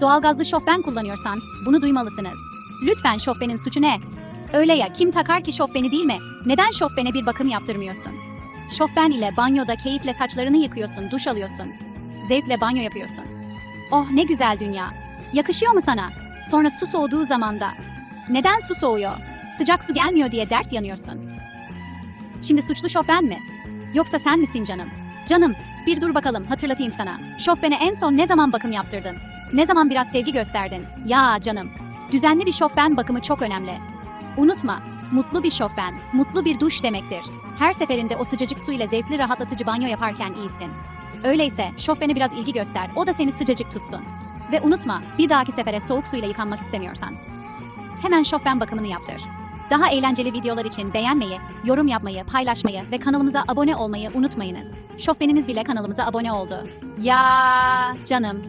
Doğalgazlı şofben kullanıyorsan bunu duymalısınız. Lütfen şofbenin suçu ne? Öyle ya kim takar ki şofbeni değil mi? Neden şofbene bir bakım yaptırmıyorsun? Şofben ile banyoda keyifle saçlarını yıkıyorsun, duş alıyorsun. Zevkle banyo yapıyorsun. Oh ne güzel dünya. Yakışıyor mu sana? Sonra su soğuduğu zaman da. Neden su soğuyor? Sıcak su gelmiyor diye dert yanıyorsun. Şimdi suçlu şofben mi? Yoksa sen misin canım? Canım, bir dur bakalım hatırlatayım sana. Şofbene en son ne zaman bakım yaptırdın? Ne zaman biraz sevgi gösterdin? Ya canım, düzenli bir şofben bakımı çok önemli. Unutma, mutlu bir şofben, mutlu bir duş demektir. Her seferinde o sıcacık su ile zevkli rahatlatıcı banyo yaparken iyisin. Öyleyse şofbene biraz ilgi göster, o da seni sıcacık tutsun. Ve unutma, bir dahaki sefere soğuk suyla yıkanmak istemiyorsan. Hemen şofben bakımını yaptır. Daha eğlenceli videolar için beğenmeyi, yorum yapmayı, paylaşmayı ve kanalımıza abone olmayı unutmayınız. Şofbeniniz bile kanalımıza abone oldu. Ya canım,